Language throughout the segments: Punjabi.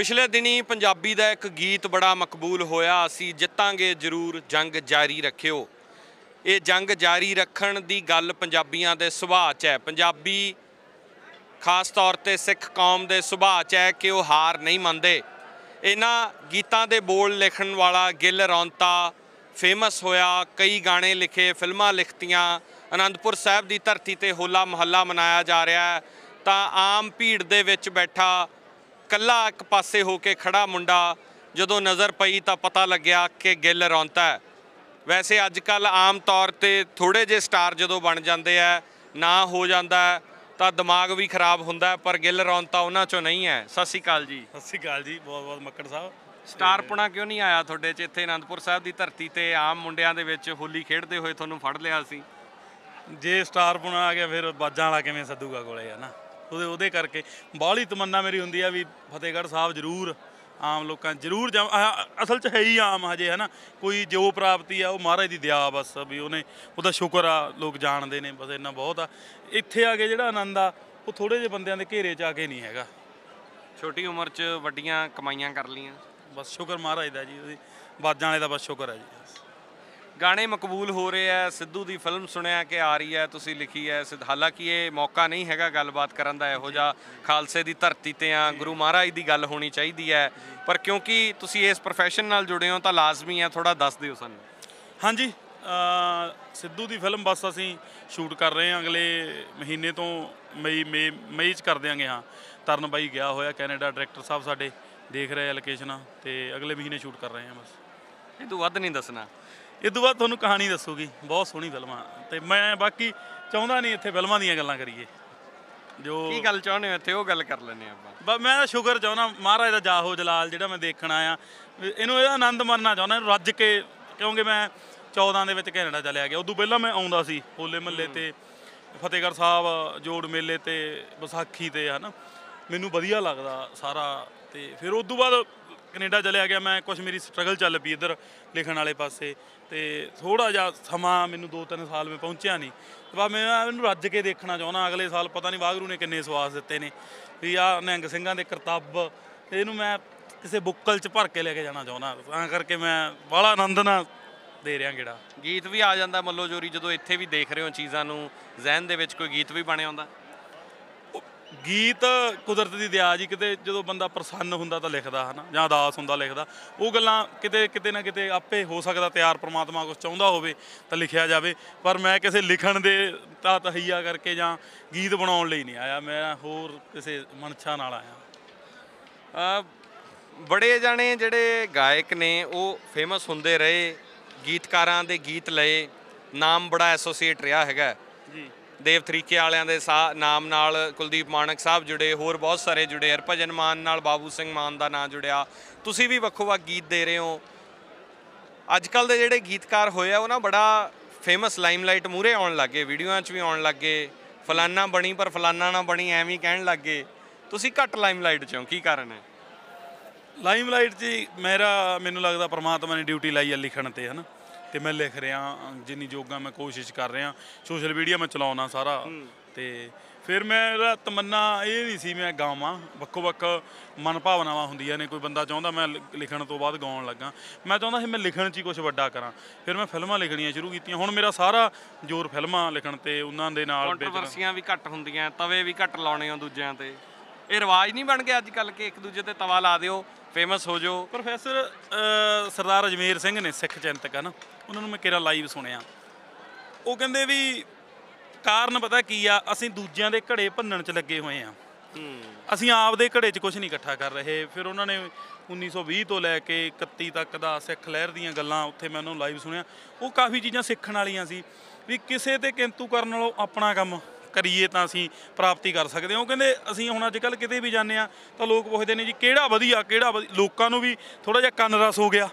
ਪਿਛਲੇ ਦਿਨੀ ਪੰਜਾਬੀ ਦਾ ਇੱਕ ਗੀਤ ਬੜਾ ਮਕਬੂਲ ਹੋਇਆ। ਅਸੀਂ ਜਿੱਤਾਂਗੇ ਜ਼ਰੂਰ, ਜੰਗ ਜਾਰੀ ਰੱਖਿਓ। ਇਹ ਜੰਗ ਜਾਰੀ ਰੱਖਣ ਦੀ ਗੱਲ ਪੰਜਾਬੀਆਂ ਦੇ ਸੁਭਾਅ 'ਚ ਹੈ। ਪੰਜਾਬੀ ਖਾਸ ਤੌਰ ਤੇ ਸਿੱਖ ਕੌਮ ਦੇ ਸੁਭਾਅ 'ਚ ਹੈ ਕਿ ਉਹ ਹਾਰ ਨਹੀਂ ਮੰਨਦੇ। ਇਹਨਾਂ ਗੀਤਾਂ ਦੇ ਬੋਲ ਲਿਖਣ ਵਾਲਾ ਗਿੱਲ ਰੌਂਤਾ ਫੇਮਸ ਹੋਇਆ। ਕਈ ਗਾਣੇ ਲਿਖੇ, ਫਿਲਮਾਂ ਲਿਖਤੀਆਂ। ਅਨੰਦਪੁਰ ਸਾਹਿਬ ਦੀ ਧਰਤੀ ਤੇ ਹੋਲਾ ਮਹੱਲਾ ਮਨਾਇਆ ਜਾ ਰਿਹਾ ਹੈ। ਤਾਂ ਆਮ ਭੀੜ ਦੇ ਵਿੱਚ ਬੈਠਾ ਕੱਲਾ ਇੱਕ ਪਾਸੇ ਹੋ ਕੇ ਖੜਾ ਮੁੰਡਾ ਜਦੋਂ ਨਜ਼ਰ ਪਈ ਤਾਂ ਪਤਾ ਲੱਗਿਆ ਕਿ ਗਿੱਲ ਰੌਂਤਾ ਹੈ। ਵੈਸੇ ਅੱਜ ਕੱਲ ਆਮ ਤੌਰ ਤੇ ਥੋੜੇ ਜਿਹੇ ਸਟਾਰ ਜਦੋਂ ਬਣ ਜਾਂਦੇ ਆ ਨਾ ਹੋ ਜਾਂਦਾ ਤਾਂ ਦਿਮਾਗ ਵੀ ਖਰਾਬ ਹੁੰਦਾ ਪਰ ਗਿੱਲ ਰੌਂਤਾ ਉਹਨਾਂ ਚੋਂ ਨਹੀਂ ਹੈ। ਸਤਿ ਸ਼੍ਰੀ ਅਕਾਲ ਜੀ। ਸਤਿ ਸ਼੍ਰੀ ਅਕਾਲ ਜੀ ਬਹੁਤ ਬਹੁਤ ਮੱਕੜ ਸਾਹਿਬ। ਸਟਾਰ ਪੁਣਾ ਕਿਉਂ ਨਹੀਂ ਆਇਆ ਤੁਹਾਡੇ ਚ? ਇੱਥੇ ਅਨੰਦਪੁਰ ਸਾਹਿਬ ਦੀ ਧਰਤੀ ਤੇ ਆਮ ਮੁੰਡਿਆਂ ਦੇ ਵਿੱਚ ਹੋਲੀ ਖੇਡਦੇ ਹੋਏ ਤੁਹਾਨੂੰ ਫੜ ਲਿਆ ਸੀ। ਜੇ ਸਟਾਰ ਪੁਣਾ ਆ ਗਿਆ ਫਿਰ ਬਾਜਾਂ ਵਾਲਾ ਕਿਵੇਂ ਸੱਦੂਗਾ ਕੋਲੇ ਹੈ ਨਾ? ਉਹਦੇ ਉਹਦੇ ਕਰਕੇ। ਬਾਹਲੀ ਤਮੰਨਾ ਮੇਰੀ ਹੁੰਦੀ ਆ ਵੀ ਫਤਿਹਗੜ੍ਹ ਸਾਹਿਬ ਜ਼ਰੂਰ ਆਮ ਲੋਕਾਂ ਜ਼ਰੂਰ ਅਸਲ 'ਚ ਹੈ ਹੀ ਆਮ ਹਜੇ ਹੈ ਨਾ ਕੋਈ ਜੋ ਪ੍ਰਾਪਤੀ ਆ ਉਹ ਮਹਾਰਾਜ ਦੀ ਦਇਆ ਬਸ ਵੀ ਉਹਨੇ ਉਹਦਾ ਸ਼ੁਕਰ ਆ ਲੋਕ ਜਾਣਦੇ ਨੇ ਬਸ ਇੰਨਾ ਬਹੁਤ ਆ। ਇੱਥੇ ਆ ਕੇ ਜਿਹੜਾ ਆਨੰਦ ਆ ਉਹ ਥੋੜੇ ਜਿਹੇ ਬੰਦਿਆਂ ਦੇ ਘੇਰੇ 'ਚ ਆ ਕੇ ਨਹੀਂ ਹੈਗਾ। ਛੋਟੀ ਉਮਰ 'ਚ ਵੱਡੀਆਂ ਕਮਾਈਆਂ ਕਰ ਲੀਆਂ ਬਸ ਸ਼ੁਕਰ ਮਹਾਰਾਜ ਦਾ ਜੀ ਉਹਦੀ ਬਾਜਾਂ ਵਾਲੇ ਦਾ ਬਸ ਸ਼ੁਕਰ ਹੈ ਜੀ। ਗਾਣੇ ਮਕਬੂਲ ਹੋ ਰਹੇ ਆ ਸਿੱਧੂ ਦੀ ਫਿਲਮ ਸੁਣਿਆ ਕਿ ਆ ਰਹੀ ਹੈ ਤੁਸੀਂ ਲਿਖੀ ਹੈ ਸਿੱਧ- ਹਾਲਾਂਕਿ ਇਹ ਮੌਕਾ ਨਹੀਂ ਹੈਗਾ ਗੱਲਬਾਤ ਕਰਨ ਦਾ ਇਹੋ ਜਿਹਾ ਖਾਲਸੇ ਦੀ ਧਰਤੀ ਤੇ ਆ ਗੁਰੂ ਮਹਾਰਾਜ ਦੀ ਗੱਲ ਹੋਣੀ ਚਾਹੀਦੀ ਹੈ। ਪਰ ਕਿਉਂਕਿ ਤੁਸੀਂ ਇਸ ਪ੍ਰੋਫੈਸ਼ਨ ਨਾਲ ਜੁੜੇ ਹੋ ਤਾਂ ਲਾਜ਼ਮੀ ਹੈ ਥੋੜਾ ਦੱਸ ਦਿਓ ਸਾਨੂੰ। ਹਾਂਜੀ ਸਿੱਧੂ ਦੀ ਫਿਲਮ ਬਸ ਅਸੀਂ ਸ਼ੂਟ ਕਰ ਰਹੇ ਹਾਂ ਅਗਲੇ ਮਹੀਨੇ ਤੋਂ ਮਈ ਮਈ ਮਈ ਚ ਕਰ ਦਿਆਂਗੇ ਹਾਂ। ਤਰਨ ਬਾਈ ਗਿਆ ਹੋਇਆ ਕੈਨੇਡਾ ਡਾਇਰੈਕਟਰ ਸਾਹਿਬ ਸਾਡੇ ਦੇਖ ਰਹੇ ਆ ਲੋਕੇਸ਼ਨਾਂ ਤੇ ਅਗਲੇ ਮਹੀਨੇ ਸ਼ੂਟ ਕਰ ਰਹੇ ਹਾਂ ਬਸ। ਇਹ ਤੋਂ ਵੱਧ ਨਹੀਂ ਦੱਸਣਾ। ਇਹ ਤੋਂ ਬਾਅਦ ਤੁਹਾਨੂੰ ਕਹਾਣੀ ਦੱਸੂਗੀ। ਬਹੁਤ ਸੋਹਣੀ ਫਿਲਮਾਂ। ਤੇ ਮੈਂ ਬਾਕੀ ਚਾਹੁੰਦਾ ਨਹੀਂ ਇੱਥੇ ਫਿਲਮਾਂ ਦੀਆਂ ਗੱਲਾਂ ਕਰੀਏ। ਜੋ ਕੀ ਗੱਲ ਚਾਹੁੰਦੇ ਹੋ ਇੱਥੇ? ਉਹ ਗੱਲ ਕਰ ਲੈਂਦੇ ਆਪਾਂ। ਬਸ ਮੈਂ ਤਾਂ ਸ਼ੁਕਰ ਚਾਹੁੰਦਾ ਮਹਾਰਾਜ ਦਾ ਜਾਹੋ ਜਲਾਲ ਜਿਹੜਾ ਮੈਂ ਦੇਖਣ ਆਇਆ। ਇਹਨੂੰ ਇਹਦਾ ਆਨੰਦ ਮਾਣਨਾ ਚਾਹੁੰਦਾ ਇਹਨੂੰ ਰੱਜ ਕੇ ਕਿਉਂਕਿ ਮੈਂ 14 ਦੇ ਵਿੱਚ ਕੈਨੇਡਾ ਚਲਿਆ ਗਿਆ। ਉਦੋਂ ਪਹਿਲਾਂ ਮੈਂ ਆਉਂਦਾ ਸੀ ਹੋਲੇ ਮਹੱਲੇ ਤੇ ਫਤਿਹਗੜ੍ਹ ਸਾਹਿਬ ਜੋੜ ਮੇਲੇ ਤੇ ਵਿਸਾਖੀ ਤੇ ਹਨਾ। ਮੈਨੂੰ ਵਧੀਆ ਲੱਗਦਾ ਸਾਰਾ। ਤੇ ਫਿਰ ਉਦੋਂ ਬਾਅਦ ਕੈਨੇਡਾ ਚਲਿਆ ਗਿਆ, ਮੈਂ ਕੁਝ ਮੇਰੀ ਸਟਰਗਲ ਚੱਲ ਪਈ ਇੱਧਰ ਲਿਖਣ ਵਾਲੇ ਪਾਸੇ ਤੇ ਥੋੜਾ ਜਿਹਾ ਸਮਾਂ ਮੈਨੂੰ 2-3 ਸਾਲ ਮੈਂ ਪਹੁੰਚਿਆ ਨਹੀਂ। ਤੇ ਬਸ ਮੈਂ ਇਹਨੂੰ ਰੱਜ ਕੇ ਦੇਖਣਾ ਚਾਹੁੰਦਾ, ਅਗਲੇ ਸਾਲ ਪਤਾ ਨਹੀਂ ਵਾਗਰੂ ਨੇ ਕਿੰਨੇ ਸਵਾਸ ਦਿੱਤੇ ਨੇ ਵੀ ਆ ਨਿਹੰਗ ਸਿੰਘਾਂ ਦੇ ਕਰਤੱਵ ਇਹਨੂੰ ਮੈਂ ਕਿਸੇ ਬੁੱਕਲ 'ਚ ਭਰ ਕੇ ਲੈ ਕੇ ਜਾਣਾ ਚਾਹੁੰਦਾ। ਤਾਂ ਕਰਕੇ ਮੈਂ ਬੜਾ ਆਨੰਦ ਨਾਲ ਦੇ ਰਿਹਾ ਗੇੜਾ। ਗੀਤ ਵੀ ਆ ਜਾਂਦਾ ਮੱਲੋ ਜੋਰੀ, ਜਦੋਂ ਇੱਥੇ ਵੀ ਦੇਖ ਰਹੇ ਹੋ ਚੀਜ਼ਾਂ ਨੂੰ, ਜ਼ਹਿਨ ਦੇ ਵਿੱਚ ਕੋਈ ਗੀਤ ਵੀ ਬਣਿਆ ਹੁੰਦਾ? ਗੀਤ ਕੁਦਰਤ ਦੀ ਦਇਆ ਜੀ ਕਿਤੇ ਜਦੋਂ ਬੰਦਾ ਪ੍ਰਸੰਨ ਹੁੰਦਾ ਤਾਂ ਲਿਖਦਾ ਹਨਾ? ਜਾਂ ਉਦਾਸ ਹੁੰਦਾ ਲਿਖਦਾ। ਉਹ ਗੱਲਾਂ ਕਿਤੇ ਕਿਤੇ ਨਾ ਕਿਤੇ ਆਪੇ ਹੋ ਸਕਦਾ ਤਿਆਰ ਪ੍ਰਮਾਤਮਾ ਕੁਝ ਚਾਹੁੰਦਾ ਹੋਵੇ ਤਾਂ ਲਿਖਿਆ ਜਾਵੇ। ਪਰ ਮੈਂ ਕਿਸੇ ਲਿਖਣ ਦੇ ਤਾਂ ਤਹਈਆ ਕਰਕੇ ਜਾਂ ਗੀਤ ਬਣਾਉਣ ਲਈ ਨਹੀਂ ਆਇਆ। ਮੈਂ ਹੋਰ ਕਿਸੇ ਮਨਸ਼ਾ ਨਾਲ ਆਇਆ। ਅ, ਬੜੇ ਜਾਣੇ ਜਿਹੜੇ ਗਾਇਕ ਨੇ ਉਹ ਫੇਮਸ ਹੁੰਦੇ ਰਹੇ ਗੀਤਕਾਰਾਂ ਦੇ ਗੀਤ ਲਏ। ਨਾਮ ਬੜਾ ਐਸੋਸੀਏਟ ਰਿਹਾ ਹੈਗਾ। ਜੀ। ਦੇਵ ਤਰੀਕੇ ਵਾਲਿਆਂ ਦੇ ਸਾ- ਨਾਮ ਨਾਲ ਕੁਲਦੀਪ ਮਾਨਕ ਸਾਹਿਬ ਜੁੜੇ, ਹੋਰ ਬਹੁਤ ਸਾਰੇ ਜੁੜੇ। ਹਰਭਜਨ ਮਾਨ ਨਾਲ ਬਾਬੂ ਸਿੰਘ ਮਾਨ ਦਾ ਨਾਂ ਜੁੜਿਆ। ਤੁਸੀਂ ਵੀ ਵੱਖੋ ਵੱਖ ਗੀਤ ਦੇ ਰਹੇ ਹੋ। ਅੱਜ ਕੱਲ ਦੇ ਜਿਹੜੇ ਗੀਤਕਾਰ ਹੋਏ ਆ, ਉਹ ਨਾ ਬੜਾ ਫੇਮਸ ਲਾਈਮਲਾਈਟ ਮੂਰੇ ਆਉਣ ਲੱਗੇ, ਵੀਡੀਓਆਂ 'ਚ ਵੀ ਆਉਣ ਲੱਗੇ। ਫਲਾਨਾ ਬਣੀ, ਪਰ ਫਲਾਨਾ ਨਾ ਬਣੀ, ਐਵੇਂ ਹੀ ਕਹਿਣ ਲੱਗੇ। ਤੁਸੀਂ ਘੱਟ ਲਾਈਮਲਾਈਟ 'ਚ ਹੋ, ਕੀ ਕਾਰਨ ਹੈ? ਲਾਈਮਲਾਈਟ 'ਚ ਹੀ ਮੇਰਾ, ਮੈਨੂੰ ਲੱਗਦਾ ਪ੍ਰਮਾਤਮਾ ਨੇ ਡਿਊਟੀ ਲਾਈ ਹੈ ਲਿਖਣ ਤੇ, ਹਨਾ? ਤੇ ਮੈਂ ਲਿਖ ਰਿਹਾ ਜਿੰਨੀ ਜੋਗਾ ਮੈਂ ਕੋਸ਼ਿਸ਼ ਕਰ ਰਿਹਾ ਸੋਸ਼ਲ ਮੀਡੀਆ ਮੈਂ ਚਲਾਉਣਾ ਸਾਰਾ। ਤੇ ਫਿਰ ਮੇਰਾ ਤਮੰਨਾ ਇਹ ਨਹੀਂ ਸੀ ਮੈਂ ਗਾਵਾਂ ਵੱਖੋ ਵੱਖ ਮਨ ਭਾਵਨਾਵਾਂ ਹੁੰਦੀਆਂ ਨੇ ਕੋਈ ਬੰਦਾ ਚਾਹੁੰਦਾ ਮੈਂ ਲਿਖਣ ਤੋਂ ਬਾਅਦ ਗਾਉਣ ਲੱਗਾ। ਮੈਂ ਚਾਹੁੰਦਾ ਸੀ ਮੈਂ ਲਿਖਣ 'ਚ ਹੀ ਕੁਝ ਵੱਡਾ ਕਰਾਂ। ਫਿਰ ਮੈਂ ਫਿਲਮਾਂ ਲਿਖਣੀਆਂ ਸ਼ੁਰੂ ਕੀਤੀਆਂ। ਹੁਣ ਮੇਰਾ ਸਾਰਾ ਜ਼ੋਰ ਫਿਲਮਾਂ ਲਿਖਣ ਤੇ ਉਹਨਾਂ ਦੇ ਨਾਲ ਕੰਟਰੋਵਰਸੀਆਂ ਵੀ ਘੱਟ ਹੁੰਦੀਆਂ ਤਵੇ ਵੀ ਘੱਟ ਲਾਉਣੇ ਹੋ ਦੂਜਿਆਂ ਤੇ। ਇਹ ਰਿਵਾਜ ਨਹੀਂ ਬਣ ਗਿਆ ਅੱਜ ਕੱਲ ਕਿ ਇੱਕ ਦੂਜੇ ਤੇ ਤਵਾ ਲਾ ਦਿਓ ਫੇਮਸ ਹੋ ਜਾਓ। ਪ੍ਰੋਫੈਸਰ ਸਰਦਾਰ ਅਜਮੇਰ ਸਿੰਘ ਨੇ ਸਿੱਖ ਚਿੰਤਕ ਹਨ ਉਹਨਾਂ ਨੂੰ ਮੈਂ ਕਿਹੜਾ ਲਾਈਵ ਸੁਣਿਆ। ਉਹ ਕਹਿੰਦੇ ਵੀ ਕਾਰਨ ਪਤਾ ਕੀ ਆ ਅਸੀਂ ਦੂਜਿਆਂ ਦੇ ਘੜੇ ਭੰਨਣ 'ਚ ਲੱਗੇ ਹੋਏ ਆ। ਅਸੀਂ ਆਪ ਦੇ ਘੜੇ 'ਚ ਕੁਝ ਨਹੀਂ ਇਕੱਠਾ ਕਰ ਰਹੇ। ਫਿਰ ਉਹਨਾਂ ਨੇ 1920 ਤੋਂ ਲੈ ਕੇ 31 ਤੱਕ ਦਾ ਸਿੱਖ ਲਹਿਰ ਦੀਆਂ ਗੱਲਾਂ ਉੱਥੇ ਮੈਂ ਉਹਨੂੰ ਲਾਈਵ ਸੁਣਿਆ। ਉਹ ਕਾਫੀ ਚੀਜ਼ਾਂ ਸਿੱਖਣ ਵਾਲੀਆਂ ਸੀ ਵੀ ਕਿਸੇ ਤੇ ਕਿੰਤੂ ਕਰਨ ਨਾਲੋਂ ਆਪਣਾ ਕੰਮ ਕਰੀਏ ਤਾਂ ਅਸੀਂ ਪ੍ਰਾਪਤੀ ਕਰ ਸਕਦੇ ਹਾਂ। ਉਹ ਕਹਿੰਦੇ ਅਸੀਂ ਹੁਣ ਅੱਜ ਕੱਲ ਕਿਤੇ ਵੀ ਜਾਂਦੇ ਆ ਤਾਂ ਲੋਕ ਪੁੱਛਦੇ ਨੇ ਜੀ ਕਿਹੜਾ ਵਧੀਆ ਕਿਹੜਾ ਵਧੀ-" ਲੋਕਾਂ ਨੂੰ ਵੀ ਥੋੜਾ ਜਿਹਾ ਕੰਨ ਰਸ ਹੋ ਗਿਆ।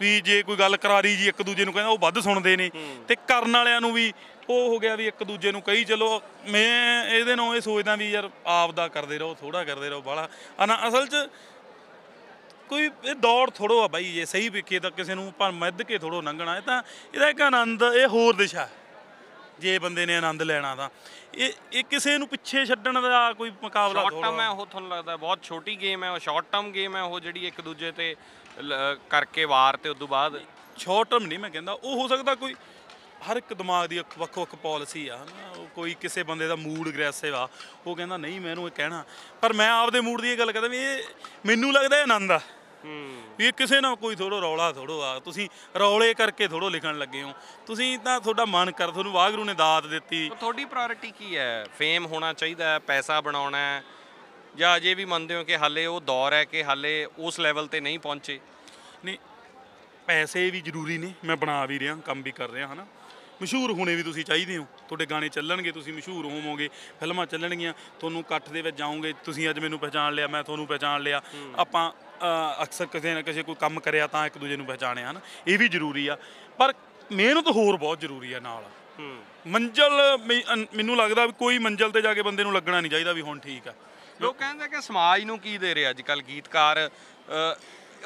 ਵੀ ਜੇ ਕੋਈ ਗੱਲ ਕਰਾਰੀ ਜੀ ਇੱਕ ਦੂਜੇ ਨੂੰ ਕਹਿੰਦਾ ਉਹ ਵੱਧ ਸੁਣਦੇ ਨੇ। ਤੇ ਕਰਨ ਵਾਲਿਆਂ ਨੂੰ ਵੀ ਉਹ ਹੋ ਗਿਆ ਵੀ ਇੱਕ ਦੂਜੇ ਨੂੰ ਕਹੀ ਚਲੋ ਮੈਂ ਇਹਦੇ ਨਾਲ ਇਹ ਸੋਚਦਾ ਵੀ ਯਾਰ ਆਪ ਦਾ ਕਰਦੇ ਰਹੋ ਥੋੜਾ ਕਰਦੇ ਰਹੋ ਬਾਹਲਾ। ਅਨਾ ਅਸਲ 'ਚ ਕੋਈ ਇਹ ਦੌੜ ਥੋੜੋ ਆ ਬਾਈ ਜੇ ਸਹੀ ਵਿਕੇ ਤਾਂ ਕਿਸੇ ਨੂੰ ਪਰ ਮਿੱਧ ਕੇ ਥੋੜੋ ਲੰਘਣਾ। ਇਹ ਤਾਂ ਇਹਦਾ ਇੱਕ ਆਨੰਦ ਇਹ ਹੋਰ ਦਿਸ਼ਾ ਹੈ। ਜੇ ਬੰਦੇ ਨੇ ਆਨੰਦ ਲੈਣਾ ਤਾਂ। ਇਹ ਇਹ ਕਿਸੇ ਨੂੰ ਪਿੱਛੇ ਛੱਡਣ ਦਾ ਕੋਈ ਮੁਕਾਬਲਾ ਸ਼ਾਰਟ ਟਰਮ ਹੈ ਉਹ ਤੁਹਾਨੂੰ ਲੱਗਦਾ ਬਹੁਤ ਛੋਟੀ ਗੇਮ ਹੈ ਉਹ ਸ਼ਾਰਟ ਟਰਮ ਗੇਮ ਹੈ ਉਹ ਜਿਹੜੀ ਇੱਕ ਦੂਜੇ ਤੇ ਕਰਕੇ ਵਾਰ ਤੇ ਉਦੋਂ ਬਾਅਦ। ਸ਼ਾਰਟ ਟਰਮ ਨਹੀਂ ਮੈਂ ਕਹਿੰਦਾ ਉਹ ਹੋ ਸਕਦਾ ਕੋਈ ਹਰ ਇੱਕ ਦਿਮਾਗ ਦੀ ਵੱਖ-ਵੱਖ ਪਾਲਿਸੀ ਆ ਹਨਾ। ਉਹ ਕੋਈ ਕਿਸੇ ਬੰਦੇ ਦਾ ਮੂਡ ਅਗਰੈਸਿਵ ਆ ਉਹ ਕਹਿੰਦਾ ਨਹੀਂ ਮੈਂ ਇਹਨੂੰ ਇਹ ਕਹਿਣਾ। ਪਰ ਮੈਂ ਆਪਦੇ ਮੂਡ ਦੀ ਇਹ ਗੱਲ ਕਰਦਾ ਵੀ ਇਹ ਮੈਨੂੰ ਲੱਗਦਾ ਇਹ ਆਨੰਦ ਆ। ਵੀ ਇਹ ਕਿਸੇ ਨਾਲ ਕੋਈ ਥੋੜੋ ਰੌਲਾ ਥੋੜੋ ਆ। ਤੁਸੀਂ ਰੌਲੇ ਕਰਕੇ ਥੋੜੋ ਲਿਖਣ ਲੱਗੇ ਹੋ। ਤੁਸੀਂ ਤਾਂ ਤੁਹਾਡਾ ਮਨ ਕਰ ਤੁਹਾਨੂੰ ਵਾਹਿਗੁਰੂ ਨੇ ਦਾਤ ਦਿੱਤੀ। ਤੁਹਾਡੀ ਪ੍ਰਾਇੋਰਟੀ ਕੀ ਹੈ? ਫੇਮ ਹੋਣਾ ਚਾਹੀਦਾ ਹੈ ਪੈਸਾ ਬਣਾਉਣਾ ਹੈ ਜਾਂ ਅਜੇ ਵੀ ਮੰਨਦੇ ਹੋ ਕਿ ਹਾਲੇ ਉਹ ਦੌਰ ਹੈ ਕਿ ਹਾਲੇ ਉਸ ਲੈਵਲ ਤੇ ਨਹੀਂ ਪਹੁੰਚੇ? ਨਹੀਂ ਪੈਸੇ ਵੀ ਜ਼ਰੂਰੀ ਨੇ ਮੈਂ ਬਣਾ ਵੀ ਰਿਹਾ ਕੰਮ ਵੀ ਕਰ ਰਿਹਾ ਹਨਾ। ਮਸ਼ਹੂਰ ਹੋਣੇ ਵੀ ਤੁਸੀਂ ਚਾਹੀਦੇ ਹੋ। ਤੁਹਾਡੇ ਗਾਣੇ ਚੱਲਣਗੇ ਤੁਸੀਂ ਮਸ਼ਹੂਰ ਹੋਵੋਗੇ ਫਿਲਮਾਂ ਚੱਲਣਗੀਆਂ ਤੁਹਾਨੂੰ ਇਕੱਠ ਦੇ ਵਿੱਚ ਜਾਓਗੇ। ਤੁਸੀਂ ਅੱਜ ਮੈਨੂੰ ਪਹਿਚਾਣ ਲਿਆ ਮੈਂ ਤੁਹਾਨੂੰ ਪਹਿਚਾਣ ਲਿਆ। ਆਪਾਂ ਅਕਸਰ ਕਿਸੇ ਨਾ ਕਿਸੇ ਕੋਈ ਕੰਮ ਕਰਿਆ ਤਾਂ ਇੱਕ ਦੂਜੇ ਨੂੰ ਪਹਿਚਾਣਿਆ ਹਨਾ। ਇਹ ਵੀ ਜ਼ਰੂਰੀ ਆ। ਪਰ ਮਿਹਨਤ ਹੋਰ ਬਹੁਤ ਜ਼ਰੂਰੀ ਆ ਨਾਲ। ਮੰਜ਼ਲ ਮੈਨੂੰ ਲੱਗਦਾ ਵੀ ਕੋਈ ਮੰਜ਼ਲ ਤੇ ਜਾ ਕੇ ਬੰਦੇ ਨੂੰ ਲੱਗਣਾ ਨਹੀਂ ਚਾਹੀਦਾ ਵੀ ਹੁਣ ਠੀਕ ਆ। ਲੋਕ ਕਹਿੰਦੇ ਕਿ ਸਮਾਜ ਨੂੰ ਕੀ ਦੇ ਰਿਹਾ ਅੱਜ ਕੱਲ ਗੀਤਕਾਰ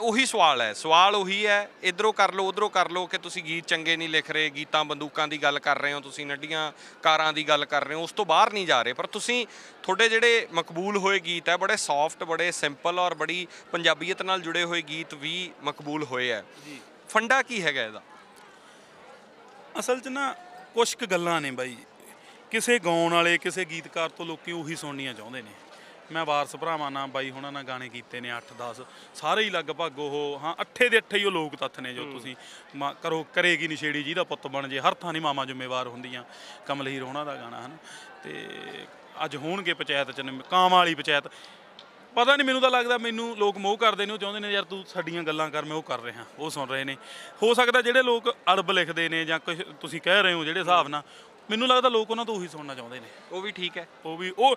ਉਹੀ ਸਵਾਲ ਹੈ। ਸਵਾਲ ਉਹੀ ਹੈ ਇਧਰੋਂ ਕਰ ਲਓ ਉਧਰੋਂ ਕਰ ਲਓ ਕਿ ਤੁਸੀਂ ਗੀਤ ਚੰਗੇ ਨਹੀਂ ਲਿਖ ਰਹੇ ਗੀਤਾਂ ਬੰਦੂਕਾਂ ਦੀ ਗੱਲ ਕਰ ਰਹੇ ਹੋ ਤੁਸੀਂ ਨੱਡੀਆਂ ਕਾਰਾਂ ਦੀ ਗੱਲ ਕਰ ਰਹੇ ਹੋ ਉਸ ਤੋਂ ਬਾਹਰ ਨਹੀਂ ਜਾ ਰਹੇ। ਪਰ ਤੁਸੀਂ ਤੁਹਾਡੇ ਜਿਹੜੇ ਮਕਬੂਲ ਹੋਏ ਗੀਤ ਹੈ ਬੜੇ ਸੌਫਟ ਬੜੇ ਸਿੰਪਲ ਔਰ ਬੜੀ ਪੰਜਾਬੀਅਤ ਨਾਲ ਜੁੜੇ ਹੋਏ ਗੀਤ ਵੀ ਮਕਬੂਲ ਹੋਏ ਹੈ। ਜੀ। ਫੰਡਾ ਕੀ ਹੈਗਾ ਇਹਦਾ? ਅਸਲ 'ਚ ਨਾ ਕੁਝ ਕੁ ਗੱਲਾਂ ਨੇ ਬਾਈ। ਕਿਸੇ ਗਾਉਣ ਵਾਲੇ ਕਿਸੇ ਗੀਤਕਾਰ ਤੋਂ ਲੋਕੀ ਉਹੀ ਸੁਣਨੀਆਂ ਚਾਹੁੰਦੇ ਨੇ। ਮੈਂ ਵਾਰਸ ਭਰਾਵਾਂ ਨਾਲ ਬਾਈ ਹੁਣਾਂ ਨਾਲ ਗਾਣੇ ਕੀਤੇ ਨੇ 8-10 ਸਾਰੇ ਹੀ ਲਗਭਗ ਉਹ ਹਾਂ ਅੱਠੇ ਦੇ ਅੱਠੇ ਹੀ ਉਹ ਲੋਕ ਤੱਥ ਨੇ ਜੋ ਤੁਸੀਂ ਕਰੋ ਕਰੇਗੀ ਨਸ਼ੇੜੀ ਜਿਹਦਾ ਪੁੱਤ ਬਣ ਜੇ ਹਰ ਥਾਂ ਨਹੀਂ ਮਾਮਾ ਜ਼ਿੰਮੇਵਾਰ ਹੁੰਦੀਆਂ ਕਮਲਹੀਰ ਹੋਣਾ ਦਾ ਗਾਣਾ ਹਨ। ਤੇ ਅੱਜ ਹੋਣਗੇ ਪੰਚਾਇਤ ਚ ਕਾਮ ਵਾਲੀ ਪੰਚਾਇਤ। ਪਤਾ ਨਹੀਂ ਮੈਨੂੰ ਤਾਂ ਲੱਗਦਾ ਮੈਨੂੰ ਲੋਕ ਮੋਹ ਕਰਦੇ ਨੇ ਉਹ ਚਾਹੁੰਦੇ ਨੇ ਯਾਰ ਤੂੰ ਸਾਡੀਆਂ ਗੱਲਾਂ ਕਰ ਮੈਂ ਉਹ ਕਰ ਰਿਹਾ ਉਹ ਸੁਣ ਰਹੇ ਨੇ। ਹੋ ਸਕਦਾ ਜਿਹੜੇ ਲੋਕ ਅਰਬ ਲਿਖਦੇ ਨੇ ਜਾਂ ਕੁਝ ਤੁਸੀਂ ਕਹਿ ਰਹੇ ਹੋ ਜਿਹੜੇ ਹਿਸਾਬ ਨਾਲ ਮੈਨੂੰ ਲੱਗਦਾ ਲੋਕ ਉਹਨਾਂ ਤੋਂ ਉਹੀ ਸੁਣਨਾ ਚਾਹੁੰਦੇ ਨੇ। ਉਹ ਵੀ ਠੀਕ ਹੈ। ਉਹ ਵੀ ਉਹ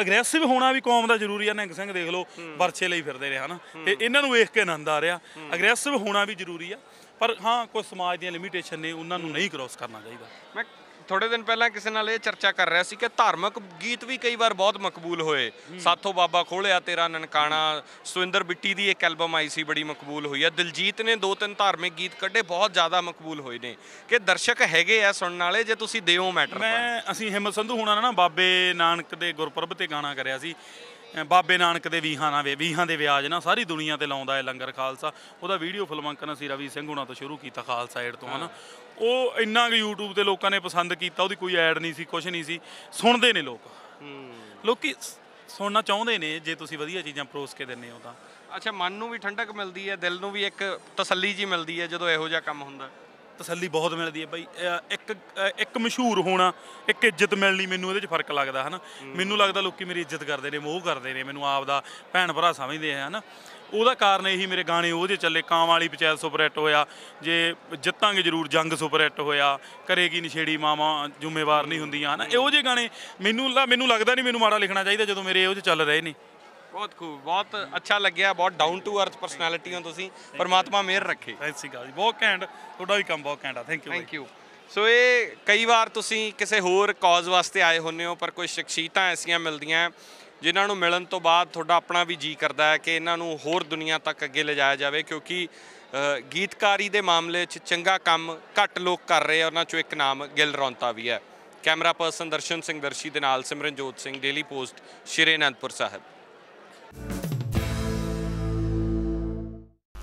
ਅਗਰੈਸਿਵ ਹੋਣਾ ਵੀ ਕੌਮ ਦਾ ਜ਼ਰੂਰੀ ਆ, ਨਿਹੰਗ ਸਿੰਘ ਦੇਖ ਲਓ, ਵਰਛੇ ਲਈ ਫਿਰਦੇ ਨੇ ਹਨਾ? ਤੇ ਇਹਨਾਂ ਨੂੰ ਵੇਖ ਕੇ ਆਨੰਦ ਆ ਰਿਹਾ। ਅਗਰੈਸਿਵ ਹੋਣਾ ਵੀ ਜ਼ਰੂਰੀ ਆ, ਪਰ ਹਾਂ, ਕੋਈ ਸਮਾਜ ਦੀਆਂ ਲਿਮਿਟੇਸ਼ਨ ਨੇ, ਉਹਨਾਂ ਨੂੰ ਨਹੀਂ ਕ੍ਰੋਸ ਕਰਨਾ ਚਾਹੀਦਾ। ਮੈਂ ਥੋੜੇ ਦਿਨ ਪਹਿਲਾਂ ਕਿਸੇ ਨਾਲ ਇਹ ਚਰਚਾ ਕਰ ਰਿਹਾ ਸੀ ਕਿ ਧਾਰਮਿਕ ਗੀਤ ਵੀ ਕਈ ਵਾਰ ਬਹੁਤ ਮਕਬੂਲ ਹੋਏ। ਸਾਥੋਂ ਬਾਬਾ ਖੋਲਿਆ ਤੇਰਾ ਨਨਕਾਣਾ ਸੁਰਿੰਦਰ ਬਿੱਟੀ ਦੀ ਇੱਕ ਐਲਬਮ ਆਈ ਸੀ ਬੜੀ ਮਕਬੂਲ ਹੋਈ ਹੈ। ਦਿਲਜੀਤ ਨੇ ਦੋ ਤਿੰਨ ਧਾਰਮਿਕ ਗੀਤ ਕੱਢੇ ਬਹੁਤ ਜ਼ਿਆਦਾ ਮਕਬੂਲ ਹੋਏ ਨੇ। ਕਿ ਦਰਸ਼ਕ ਹੈਗੇ ਆ ਸੁਣਨ ਵਾਲੇ ਜੇ ਤੁਸੀਂ ਦਿਓ ਮੈਟਰ ਮੈਂ ਅਸੀਂ ਹਿੰਮਤ ਸੰਧੂ ਹੁਣਾਂ ਨਾਲ ਨਾ ਬਾਬੇ ਨਾਨਕ ਦੇ ਗੁਰਪੁਰਬ ਤੇ ਗਾਣਾ ਕਰਿਆ ਸੀ। ਬਾਬੇ ਨਾਨਕ ਦੇ ਵੀਹਾਂ ਨਾਲ ਵੀਹਾਂ ਦੇ ਵਿਆਜ ਨਾ ਸਾਰੀ ਦੁਨੀਆ ਤੇ ਲਾਉਂਦਾ ਹੈ ਲੰਗਰ ਖਾਲਸਾ। ਉਹਦਾ ਵੀਡੀਓ ਫਿਲਮਾਂਕਨ ਅਸੀਂ ਰਵੀ ਸਿੰਘ ਹੁਣਾਂ ਤੋਂ ਸ਼ੁਰੂ ਕੀਤਾ ਖਾਲਸਾ ਏਡ ਤੋਂ ਹਨਾ? ਉਹ ਇੰਨਾ ਕੁ YouTube ਤੇ ਲੋਕਾਂ ਨੇ ਪਸੰਦ ਕੀਤਾ ਉਹਦੀ ਕੋਈ ਐਡ ਨਹੀਂ ਸੀ ਕੁਝ ਨਹੀਂ ਸੀ। ਸੁਣਦੇ ਨੇ ਲੋਕ। ਲੋਕੀ ਸੁਣਨਾ ਚਾਹੁੰਦੇ ਨੇ ਜੇ ਤੁਸੀਂ ਵਧੀਆ ਚੀਜ਼ਾਂ ਪਰੋਸ ਕੇ ਦਿੰਦੇ ਹੋ ਤਾਂ। ਅੱਛਾ ਮਨ ਨੂੰ ਵੀ ਠੰਡਕ ਮਿਲਦੀ ਹੈ ਦਿਲ ਨੂੰ ਵੀ ਇੱਕ ਤਸੱਲੀ ਜੀ ਮਿਲਦੀ ਹੈ ਜਦੋਂ ਇਹੋ ਜਿਹਾ ਕੰਮ ਹੁੰਦਾ। ਤਸੱਲੀ ਬਹੁਤ ਮਿਲਦੀ ਹੈ ਬਾਈ। ਅਹ ਇੱਕ ਅਹ ਇੱਕ ਮਸ਼ਹੂਰ ਹੋਣਾ, ਇੱਕ ਇੱਜ਼ਤ ਮਿਲਣੀ ਮੈਨੂੰ ਇਹਦੇ 'ਚ ਫ਼ਰਕ ਲੱਗਦਾ, ਹਨਾ? ਮੈਨੂੰ ਲੱਗਦਾ ਲੋਕੀ ਮੇਰੀ ਇੱਜ਼ਤ ਕਰਦੇ ਨੇ, ਮੋਹ ਕਰਦੇ ਨੇ, ਮੈਨੂੰ ਆਪ ਦਾ ਭੈਣ ਭਰਾ ਸਮਝਦੇ ਆ, ਹਨਾ? ਉਹਦਾ ਕਾਰਨ ਇਹੀ ਮੇਰੇ ਗਾਣੇ ਉਹ ਜੇ ਚੱਲੇ ਕਾਂ ਵਾਲੀ ਪੰਚਾਇਤ ਸੁਪਰ ਹਿੱਟ ਹੋਇਆ, ਜੇ ਜਿੱਤਾਂਗੇ ਜ਼ਰੂਰ ਜੰਗ ਸੁਪਰ ਹਿੱਟ ਹੋਇਆ, ਕਰੇਗੀ ਨਸ਼ੇੜੀ ਮਾਵਾਂ, ਜ਼ਿੰਮੇਵਾਰ ਨਹੀਂ ਹੁੰਦੀਆਂ, ਹਨਾ? ਇਹੋ ਜਿਹੇ ਗਾਣੇ ਮੈਨੂੰ ਲ, ਮੈਨੂੰ ਲੱਗਦਾ ਨਹੀਂ ਮੈਨੂੰ ਮਾੜਾ ਲਿਖਣਾ ਚਾਹੀਦਾ ਜਦੋਂ ਮੇਰੇ ਉਹ ਜਿਹੇ ਚੱਲ ਰਹੇ ਨੇ। ਬਹੁਤ ਖੂਬ ਬਹੁਤ ਅੱਛਾ ਲੱਗਿਆ ਬਹੁਤ ਡਾਊਨ ਟੂ ਅਰਥ ਪਰਸਨੈਲਿਟੀ ਹੋ ਤੁਸੀਂ। ਪਰਮਾਤਮਾ ਮਿਹਰ ਰੱਖੇ। ਐਸੀ ਗੱਲ ਜੀ। ਬਹੁਤ ਘੈਂਟ ਤੁਹਾਡਾ ਵੀ ਕੰਮ ਬਹੁਤ ਘੈਂਟ ਆ। Thank you thank you so ਇਹ ਕਈ ਵਾਰ ਤੁਸੀਂ ਕਿਸੇ ਹੋਰ ਕਾਜ਼ ਵਾਸਤੇ ਆਏ ਹੁੰਨੇ ਹੋ ਪਰ ਕੋਈ ਸ਼ਖਸੀਅਤਾਂ ਐਸੀਆਂ ਮਿਲਦੀਆਂ ਜਿਨ੍ਹਾਂ ਨੂੰ ਮਿਲਣ ਤੋਂ ਬਾਅਦ ਤੁਹਾਡਾ ਆਪਣਾ ਵੀ ਜੀ ਕਰਦਾ ਹੈ ਕਿ ਇਹਨਾਂ ਨੂੰ ਹੋਰ ਦੁਨੀਆ ਤੱਕ ਅੱਗੇ ਲਿਜਾਇਆ ਜਾਵੇ ਕਿਉਂਕਿ ਗੀਤਕਾਰੀ ਦੇ ਮਾਮਲੇ 'ਚ ਚੰਗਾ ਕੰਮ ਘੱਟ ਲੋਕ ਕਰ ਰਹੇ ਆ ਉਹਨਾਂ 'ਚੋਂ ਇੱਕ ਨਾਮ ਗਿਲ ਰੌਂਤਾ ਵੀ ਹੈ। ਕੈਮਰਾ ਪਰਸਨ ਦਰਸ਼ਨ ਸਿੰਘ ਦਰਸ਼ੀ ਦੇ ਨਾਲ ਸਿਮਰਨਜੋਤ ਸਿੰਘ ਡੇਲੀ ਪੋਸਟ ਸ਼੍ਰੀ ਅਨੰਦਪੁਰ ਸਾਹਿਬ।